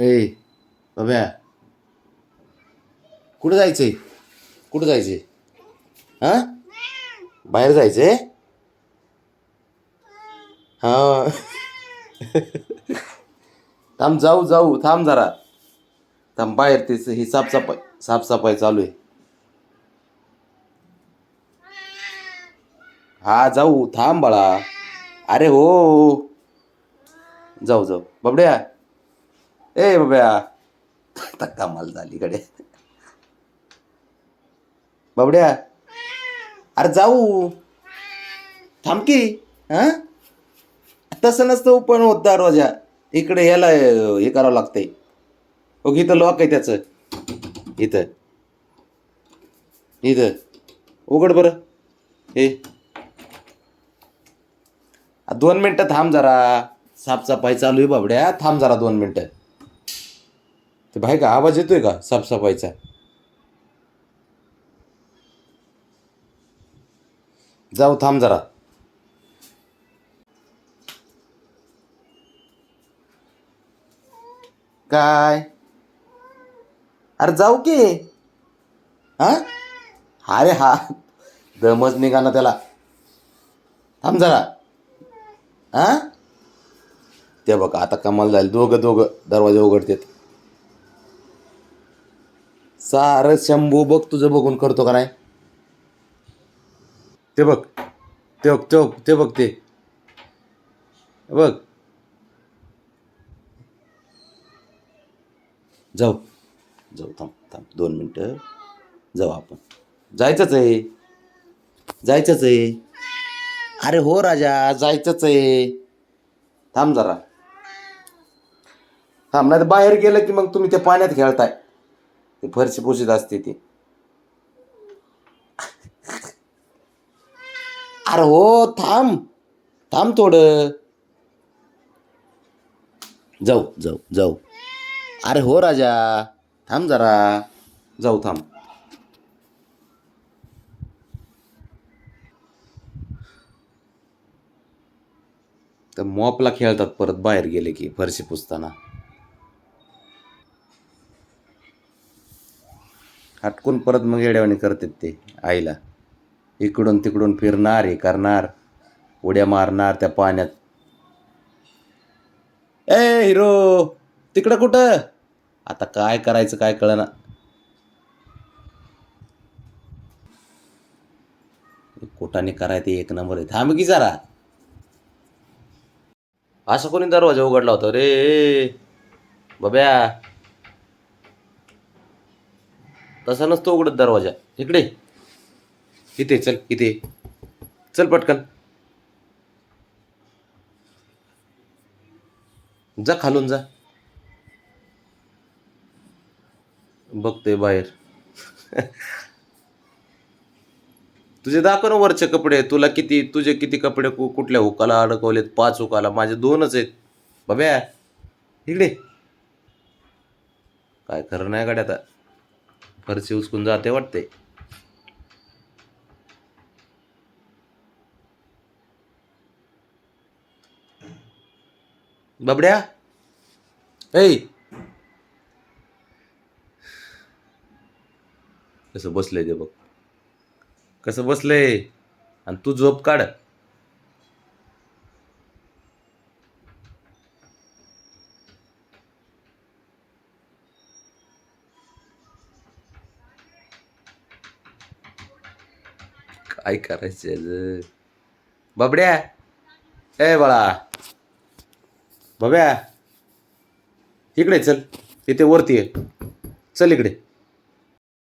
ए बाब्या कुठं जायचं आहे कुठं जायचं आहे हां बाहेर जायचंय हा थांब जाऊ जाऊ थांब जरा. थांब बाहेर तेच ही साफसफाई साफसफाई चालू आहे. हा जाऊ थांब बाळा. अरे हो. जाऊ जाऊ. बबड्या. ए बाब्या. आता कमाल झाली कडे बाबड्या. अरे जाऊ. थांब की. हा? तसं नसतं पण होत दरवाजा. इकडे याला हे करावं लागतंय. हो इथं लॉक आहे त्याचं. इथं. इथं. उघड बरं. हे. दोन मिनटं थांब जरा. साफसफाई चालू आहे बाबड्या. थांब जरा दोन मिनटं. ते बाहेर का? आवाज येतोय का साफसफाईचा? जाऊ थांब जरा. काय? अरे जाऊ की. हा? अरे हा. दमच निघा ना त्याला. थांब जरा. हा? ते बघा आता कमाल झाली. दोघं दोघं दरवाजे उघडतेत. सारं शंभू बघ तुझं बघून करतो का नाही? ते बघ ते बघ ते बघ ते बघ ते. बघ. जाऊ जाऊ थांब थांब दोन मिनटं. जाऊ आपण. जायचंच आहे. जायचंच आहे. अरे हो राजा जायचंच आहे. थांब जरा. थांब नाही तर बाहेर गेलं की मग तुम्ही त्या पाण्यात खेळताय. ते फरशी पुशीत असते ती. अरे हो थांब. थांब थोडं. जाऊ जाऊ जाऊ. अरे हो राजा. थांब जरा. जाऊ थांब. तर मॉपला खेळतात परत बाहेर गेले की फरशी पुसताना. हटकून परत मग येड्यावानी करतात ते आईला. इकडून तिकडून फिरणार हे करणार उड्या मारणार त्या पाण्यात. ए हिरो तिकडं कुठं? आता काय करायचं काय कळना. कोटाने करायचं एक नंबर आहे. थांब की जरा. असं कोणी दरवाजा उघडला होता रे. बब्या. तसा नसतो उघडत दरवाजा. इकडे. इथे चल इथे. चल पटकन. जा खालून जा. बघते बाहेर. तुझे दाखव ना वरचे कपडे. तुला किती तुझे किती कपडे कुठल्या हुकाला अडकवलेत? पाच हुकाला. माझे दोनच आहेत. बाब्या इकडे. काय खरं नाही गाड्या आता. फरशी उचकून जाते वाटते. बाबड्या. ऐ. कसं बसलंय ते बघ. कसं बसलंय? आणि तू झोप काढ. काय करायचं बबड्या बाबड्या. ए बाळा. बब्या इकडे चल. इथे वरती आहे चल इकडे.